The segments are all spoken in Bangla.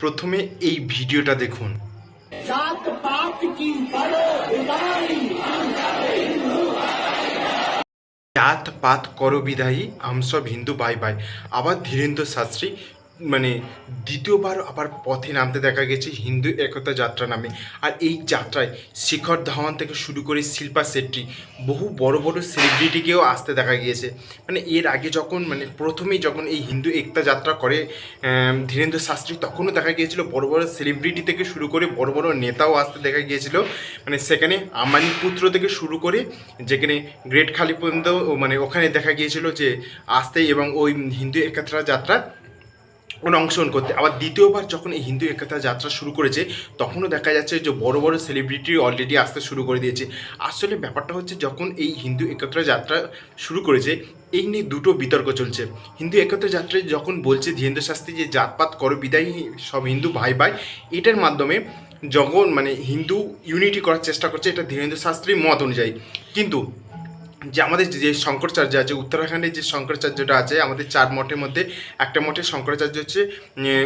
প্রথমে এই ভিডিওটা দেখুন। জাত পাত কর বিদায়ী আমসব হিন্দু বাই বাই। আবার ধীরেন্দ্র শাস্ত্রী মানে দ্বিতীয়বার আবার পথে নামতে দেখা গেছে হিন্দু একতা যাত্রা নামে। আর এই যাত্রায় শিখর ধাওয়ান থেকে শুরু করে শিল্পা শেট্টি বহু বড় বড় সেলিব্রিটিকেও আসতে দেখা গিয়েছে। মানে এর আগে যখন মানে প্রথমেই যখন এই হিন্দু একতা যাত্রা করে ধীরেন্দ্র শাস্ত্রী, তখনও দেখা গিয়েছিল বড় বড় সেলিব্রিটি থেকে শুরু করে বড় বড় নেতাও আসতে দেখা গিয়েছিল। মানে সেখানে আম্বানি পুত্র থেকে শুরু করে, যেখানে গ্রেট খালি পর্যন্ত মানে ওখানে দেখা গিয়েছিল যে আসতে এবং ওই হিন্দু একতা যাত্রা ওরা অংশগ্রহণ করতে। আবার দ্বিতীয়বার যখন এই হিন্দু একতা যাত্রা শুরু করেছে, তখনও দেখা যাচ্ছে যে বড় বড় সেলিব্রিটি অলরেডি আসতে শুরু করে দিয়েছে। আসলে ব্যাপারটা হচ্ছে যখন এই হিন্দু একতা যাত্রা শুরু করেছে, এই নিয়ে দুটো বিতর্ক চলছে। হিন্দু একতা যাত্রায় যখন বলছে, ধীরেন্দ্র শাস্ত্রী, যে জাতপাত করো, বিদায় সব হিন্দু ভাই ভাই, এটার মাধ্যমে যখন মানে হিন্দু ইউনিটি করার চেষ্টা করছে, এটা ধীরেন্দ্র শাস্ত্রীর মত অনুযায়ী। কিন্তু যে আমাদের যে শঙ্করাচার্য আছে, উত্তরাখণ্ডের যে শঙ্করাচার্যটা আছে, আমাদের চার মঠের মধ্যে একটা মঠের শঙ্করাচার্য হচ্ছে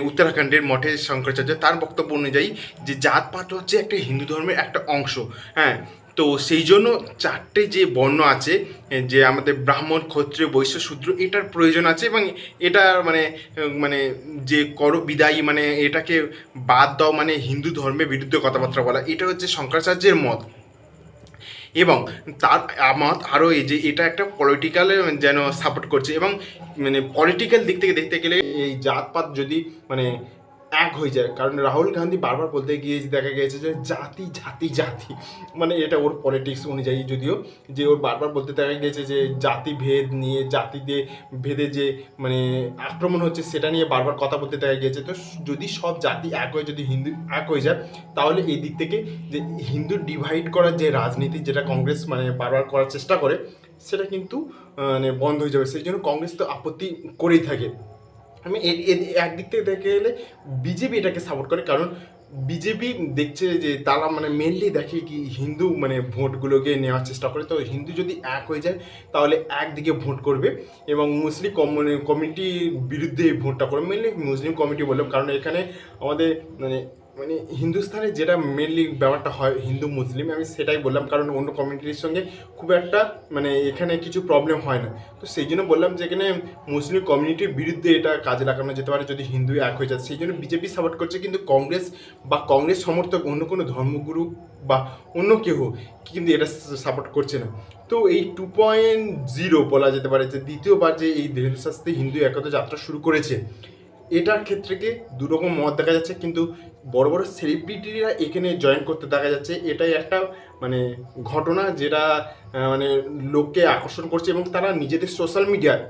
উত্তরাখণ্ডের মঠের শঙ্করাচার্য। তার বক্তব্য অনুযায়ী যে জাত জাতপাত হচ্ছে একটা হিন্দু ধর্মের একটা অংশ হ্যাঁ? তো সেই জন্য চারটে যে বর্ণ আছে যে আমাদের ব্রাহ্মণ, ক্ষত্রিয়, বৈশ্য, শূদ্র, এটার প্রয়োজন আছে এবং এটা মানে মানে যে কর বিদায়ী মানে এটাকে বাদ দাও মানে হিন্দু ধর্মের বিরুদ্ধে কথাবার্তা বলা, এটা হচ্ছে শঙ্করাচার্যের মত। এবং তার আমার আরও এই যে এটা একটা পলিটিক্যাল যেন সাপোর্ট করছে এবং মানে পলিটিক্যাল দিক থেকে দেখতে গেলে এই জাতপাত যদি মানে এক হয়ে যায়। কারণ রাহুল গান্ধী বারবার বলতে গিয়ে দেখা গিয়েছে যে জাতি জাতি জাতি। মানে এটা ওর পলিটিক্স অনুযায়ী যদিও যে ওর বারবার বলতে দেখা গিয়েছে যে জাতি ভেদ নিয়ে, জাতিতে ভেদে যে মানে আক্রমণ হচ্ছে সেটা নিয়ে বারবার কথা বলতে দেখা গিয়েছে। তো যদি সব জাতি এক হয়ে যদি হিন্দু এক হয়ে যায়, তাহলে এই দিক থেকে যে হিন্দু ডিভাইড করার যে রাজনীতি যেটা কংগ্রেস মানে বারবার করার চেষ্টা করে, সেটা কিন্তু মানে বন্ধ হয়ে যাবে। সেই জন্য কংগ্রেস তো আপত্তি করেই থাকে। আমি একদিক থেকে দেখে গেলে বিজেপি এটাকে সাপোর্ট করে, কারণ বিজেপি দেখছে যে তারা মানে মেনলি দেখে কি হিন্দু মানে ভোটগুলোকে নেওয়ার চেষ্টা করে। তো হিন্দু যদি এক হয়ে যায়, তাহলে একদিকে ভোট করবে এবং মুসলিম কমিটির বিরুদ্ধে ভোটটা করবে। মেনলি মুসলিম কমিটি বললাম, কারণ এখানে আমাদের মানে মানে হিন্দুস্তানে যেটা মেনলি ব্যাপারটা হয় হিন্দু, মুসলিম, আমি সেটাই বললাম। কারণ অন্য কমিউনিটির সঙ্গে খুব একটা মানে এখানে কিছু প্রবলেম হয় না। তো সেই জন্য বললাম যে এখানে মুসলিম কমিউনিটির বিরুদ্ধে এটা কাজে লাগানো যেতে পারে যদি হিন্দু এক হয়ে যায়। সেই জন্য বিজেপি সাপোর্ট করছে কিন্তু কংগ্রেস বা কংগ্রেস সমর্থক অন্য কোনো ধর্মগুরু বা অন্য কেউ কিন্তু এটা সাপোর্ট করছে না। তো এই টু পয়েন্ট জিরো বলা যেতে পারে যে দ্বিতীয়বার যে এই শাস্ত্রী হিন্দু একতা যাত্রা শুরু করেছে, এটার ক্ষেত্রে কি দুরকম মত দেখা যাচ্ছে? কিন্তু বড় বড় সেলিব্রিটিরা এখানে জয়েন করতে দেখা যাচ্ছে। এটাই একটা মানে ঘটনা যেটা মানে লোককে আকর্ষণ করছে এবং তারা নিজেদের সোশ্যাল মিডিয়ায়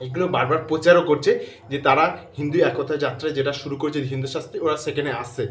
এগুলো বারবার প্রচারও করছে যে তারা হিন্দু একতা যাত্রা যেটা শুরু করেছে হিন্দু শাস্ত্রী, ওরা সেখানে আসছে।